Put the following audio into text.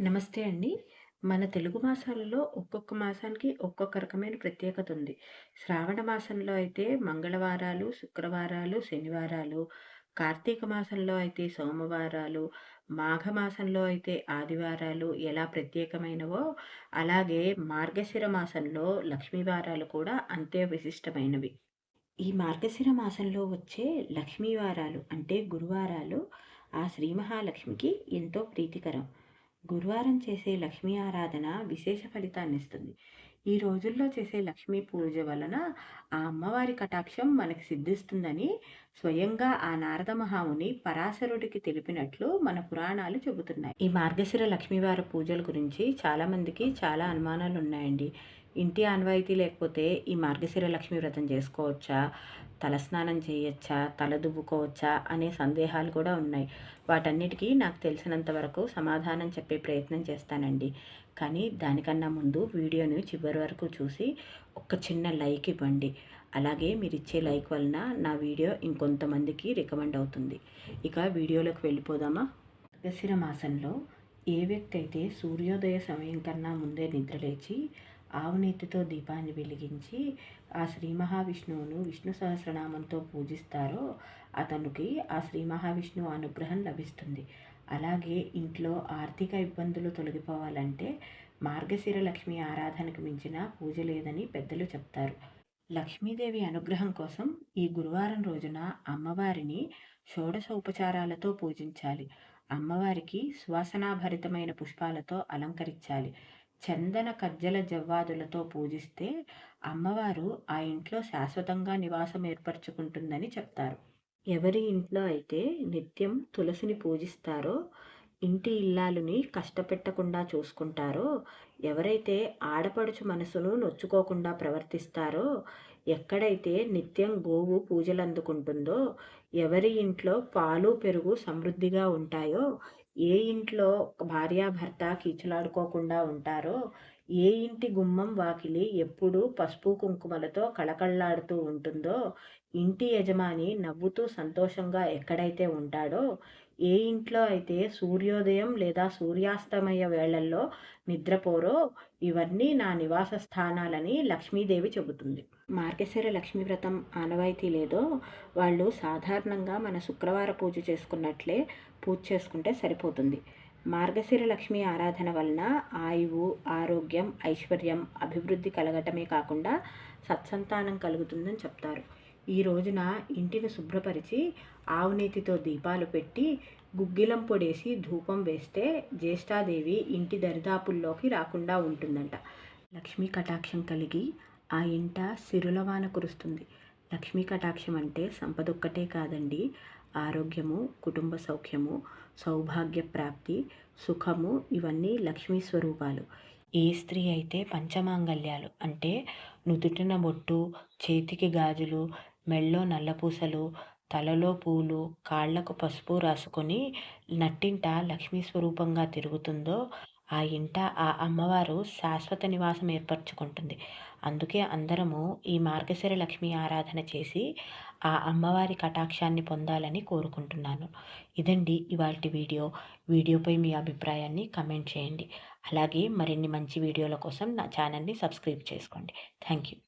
నమస్తే అండి. మన తెలుగు మాసాలలో ఒక్కొక్క మాసానికి ఒక్కొక్క రకమైన ప్రత్యేకత ఉంది. శ్రావణ మాసంలో అయితే మంగళవారాలు, శుక్రవారాలు, శనివారాలు, కార్తీక మాసంలో అయితే సోమవారాలు, మాఘ మాసంలో అయితే ఆదివారాలు ఎలా ప్రత్యేకమైనవో, అలాగే మార్గశిర మాసంలో లక్ష్మీవారాలు కూడా అంతే విశిష్టమైనవి. ఈ మార్గశిర మాసంలో వచ్చే లక్ష్మీవారాలు అంటే గురువారాలు ఆ శ్రీ మహాలక్ష్మికి ఎంతో ప్రీతికరం. గురువారం చేసే లక్ష్మీ ఆరాధన విశేష ఫలితాన్ని ఇస్తుంది. ఈ రోజుల్లో చేసే లక్ష్మీ పూజ వలన ఆ అమ్మవారి కటాక్షం మనకు సిద్ధిస్తుందని స్వయంగా ఆ నారద మహాముని పరాశరుడికి తెలిపినట్లు మన పురాణాలు చెబుతున్నాయి. ఈ మార్గశిర లక్ష్మీవారి పూజల గురించి చాలామందికి చాలా అనుమానాలు ఉన్నాయండి. ఇంటి ఆన్వాయితీ లేకపోతే ఈ మార్గశిర లక్ష్మీ వ్రతం చేసుకోవచ్చా? తలస్నానం చేయొచ్చా? తల దువ్వుకోవచ్చా? అనే సందేహాలు కూడా ఉన్నాయి. వాటన్నిటికీ నాకు తెలిసినంత వరకు సమాధానం చెప్పే ప్రయత్నం చేస్తానండి. కానీ దానికన్నా ముందు వీడియోని చివరి వరకు చూసి ఒక చిన్న లైక్ ఇవ్వండి. అలాగే మీరు ఇచ్చే లైక్ వలన నా వీడియో కొంతమందికి రికమెండ్ అవుతుంది. ఇక వీడియోలోకి వెళ్ళిపోదామా? దశర మాసంలో ఏ వ్యక్తి అయితే సూర్యోదయ సమయం కన్నా ముందే నిద్రలేచి ఆవునేతితో దీపాన్ని వెలిగించి ఆ శ్రీ మహావిష్ణువును విష్ణు సహస్రనామంతో పూజిస్తారో అతనికి ఆ శ్రీ మహావిష్ణువు అనుగ్రహం లభిస్తుంది. అలాగే ఇంట్లో ఆర్థిక ఇబ్బందులు తొలగిపోవాలంటే మార్గశిర లక్ష్మి ఆరాధనకు మించిన పూజ లేదని పెద్దలు చెప్తారు. లక్ష్మీదేవి అనుగ్రహం కోసం ఈ గురువారం రోజున అమ్మవారిని షోడశ ఉపచారాలతో పూజించాలి. అమ్మవారికి సువాసనాభరితమైన పుష్పాలతో అలంకరించాలి. చందన కజ్జల జవ్వాదులతో పూజిస్తే అమ్మవారు ఆ ఇంట్లో శాశ్వతంగా నివాసం ఏర్పరచుకుంటుందని చెప్తారు. ఎవరి ఇంట్లో అయితే నిత్యం తులసిని పూజిస్తారో ఇంటి ఇల్లాలుని కష్టపెట్టకుండా చూసుకుంటారో ఎవరైతే ఆడపడుచు మనసును నొచ్చుకోకుండా ప్రవర్తిస్తారో ఎక్కడైతే నిత్యం గోవు పూజలు అందుకుంటుందో ఎవరి ఇంట్లో పాలు పెరుగు సమృద్ధిగా ఉంటాయో ఏ ఇంట్లో భార్యాభర్త కీచులాడుకోకుండా ఉంటారో ఏ ఇంటి గుమ్మం వాకిలి ఎప్పుడూ పసుపు కుంకుమలతో కళకళలాడుతూ ఉంటుందో ఇంటి యజమాని నవ్వుతూ సంతోషంగా ఎక్కడైతే ఉంటాడో ఏ ఇంట్లో అయితే సూర్యోదయం లేదా సూర్యాస్తమయ వేళల్లో నిద్రపోరో ఇవన్నీ నా నివాస స్థానాలని లక్ష్మీదేవి చెబుతుంది. మార్గశిర లక్ష్మీ వ్రతం ఆనవాయితీ లేదో వాళ్ళు సాధారణంగా మన శుక్రవార పూజ చేసుకున్నట్లే పూజ చేసుకుంటే సరిపోతుంది. మార్గశిర లక్ష్మి ఆరాధన వలన ఆయువు ఆరోగ్యం ఐశ్వర్యం అభివృద్ధి కలగటమే కాకుండా సత్సంతానం కలుగుతుందని చెప్తారు. ఈ రోజున ఇంటిని శుభ్రపరిచి ఆవునేతితో దీపాలు పెట్టి గుగ్గిలం పొడేసి ధూపం వేస్తే జ్యేష్ఠాదేవి ఇంటి దరిదాపుల్లోకి రాకుండా ఉంటుందంట. లక్ష్మీ కటాక్షం కలిగి ఆ ఇంట సిరులవాన కురుస్తుంది. లక్ష్మీ కటాక్షం అంటే సంపద ఒక్కటే కాదండి. ఆరోగ్యము కుటుంబ సౌఖ్యము సౌభాగ్య ప్రాప్తి సుఖము ఇవన్నీ లక్ష్మీ స్వరూపాలు. ఏ స్త్రీ అయితే పంచమాంగల్యాలు అంటే నుదుటిన బొట్టు చేతికి గాజులు మెళ్ళో నల్లపూసలు తలలో పూలు కాళ్ళకు పసుపు రాసుకొని నట్టింట లక్ష్మీ స్వరూపంగా తిరుగుతుందో ఆ ఇంట ఆ అమ్మవారు శాశ్వత నివాసం ఏర్పరచుకుంటుంది. అందుకే అందరము ఈ మార్గశిర లక్ష్మి ఆరాధన చేసి ఆ అమ్మవారి కటాక్షాన్ని పొందాలని కోరుకుంటున్నాను. ఇదండి ఇవాళ వీడియో. వీడియోపై మీ అభిప్రాయాన్ని కమెంట్ చేయండి. అలాగే మరిన్ని మంచి వీడియోల కోసం నా ఛానల్ని సబ్స్క్రైబ్ చేసుకోండి. Thank you.